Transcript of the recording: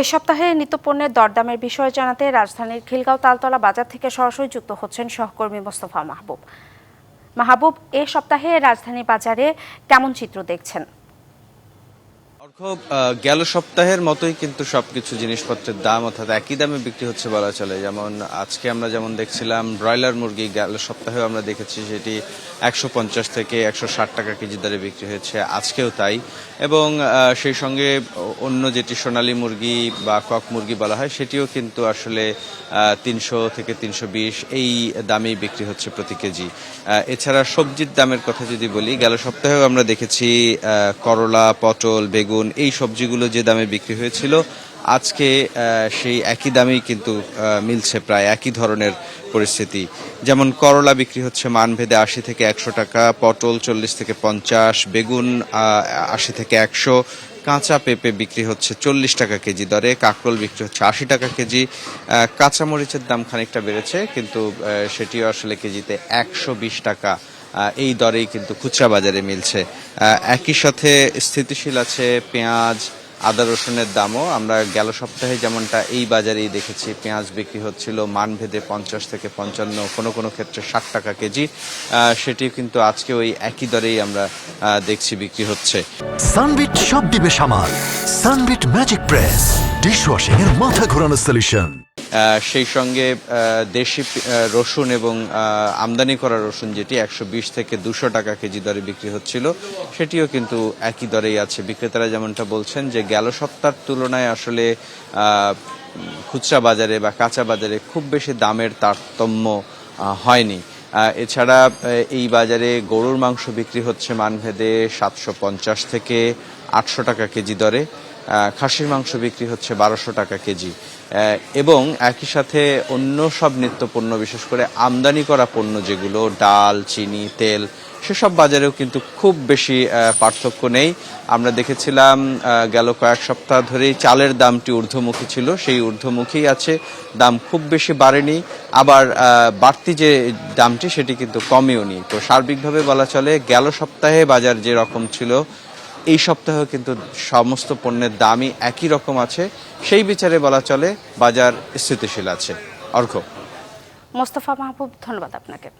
এ সপ্তাহে নিত্যপণ্যের দরদামের বিষয়ে জানাতে রাজধানীর খিলগাঁও তালতলা বাজার থেকে সরাসরি যুক্ত হচ্ছেন সহকর্মী মোস্তফা মাহবুব। মাহবুব, এ সপ্তাহে রাজধানী বাজারে কেমন চিত্র দেখছেন? আহ, গেল সপ্তাহের মতোই কিন্তু সবকিছু জিনিসপত্রের দাম অর্থাৎ একই দামে বিক্রি হচ্ছে বলা চলে। যেমন আজকে আমরা যেমন দেখছিলাম ব্রয়লার মুরগি গেল সপ্তাহেও আমরা দেখেছি সেটি একশো পঞ্চাশ থেকে একশো ষাট টাকা কেজি দরে বিক্রি হয়েছে আজকেও তাই। এবং সেই সঙ্গে অন্য যেটি সোনালী মুরগি বা কক মুরগি বলা হয় সেটিও কিন্তু আসলে তিনশো থেকে তিনশো বিশ এই দামেই বিক্রি হচ্ছে প্রতি কেজি। এছাড়া সবজির দামের কথা যদি বলি গেল সপ্তাহেও আমরা দেখেছি করলা পটল বেগুন এই সবজিগুলো যে দামে বিক্রি হয়েছিল, আজকে সেই একই দামেই কিন্তু মিলছে প্রায় একই ধরনের পরিস্থিতি। যেমন করলা বিক্রি হচ্ছে মানভেদে আশি থেকে একশো টাকা, পটল চল্লিশ থেকে পঞ্চাশ, বেগুন আশি থেকে একশো, কাঁচা পেঁপে বিক্রি হচ্ছে চল্লিশ টাকা কেজি দরে, কাঁকরোল বিক্রি হচ্ছে আশি টাকা কেজি। কাঁচামরিচের দাম খানিকটা বেড়েছে, কিন্তু সেটিও আসলে কেজিতে একশো বিশ টাকা এই দরেই কিন্তু খুচরা বাজারে মিলছে। একই সাথে স্থিতিশীল আছে পেঁয়াজ, আদা রসুনের দামও। আমরা গেল সপ্তাহে যেমনটা এই বাজারেই দেখেছি, পেঁয়াজ বিক্রি হচ্ছিল মানভেদে পঞ্চাশ থেকে পঞ্চান্ন, কোনো কোনো ক্ষেত্রে ষাট টাকা কেজি। সেটি কিন্তু আজকে ওই একই দরেই আমরা দেখছি বিক্রি হচ্ছে। সানবিট সব দিবে সামাল। সানবিট ম্যাজিক প্রেস, ডিশওয়াশিং এর মাথা ঘোরানো সলিউশন সেই সঙ্গে দেশি রসুন এবং আমদানি করা রসুন যেটি একশো বিশ থেকে দুশো টাকা কেজি দরে বিক্রি হচ্ছিল, সেটিও কিন্তু একই দরেই আছে। বিক্রেতারা যেমনটা বলছেন যে, গেল সপ্তাহের তুলনায় আসলে খুচরা বাজারে বা কাঁচা বাজারে খুব বেশি দামের তারতম্য হয়নি। এছাড়া এই বাজারে গরুর মাংস বিক্রি হচ্ছে মানভেদে সাতশো পঞ্চাশ থেকে আটশো টাকা কেজি দরে। খাসির মাংস বিক্রি হচ্ছে বারোশো টাকা কেজি। এবং একই সাথে অন্য সব নিত্যপণ্য, বিশেষ করে আমদানি করা পণ্য যেগুলো, ডাল, চিনি, তেল, সেসব বাজারেও কিন্তু খুব বেশি পার্থক্য নেই। আমরা দেখেছিলাম গেল কয়েক সপ্তাহ ধরেই চালের দামটি ঊর্ধ্বমুখী ছিল, সেই ঊর্ধ্বমুখী আছে। দাম খুব বেশি বাড়েনি। আবার বাড়তি যে দামটি, সেটি কিন্তু কমেও নি তো সার্বিকভাবে বলা চলে, গেল সপ্তাহে বাজার যে রকম ছিল এই সপ্তাহে কিন্তু সমস্ত পণ্যের দামই একই রকম আছে। সেই বিচারে বলা চলে, বাজার স্থিতিশীল আছে। অর্ঘ মোস্তফা মাহবুব, ধন্যবাদ আপনাকে।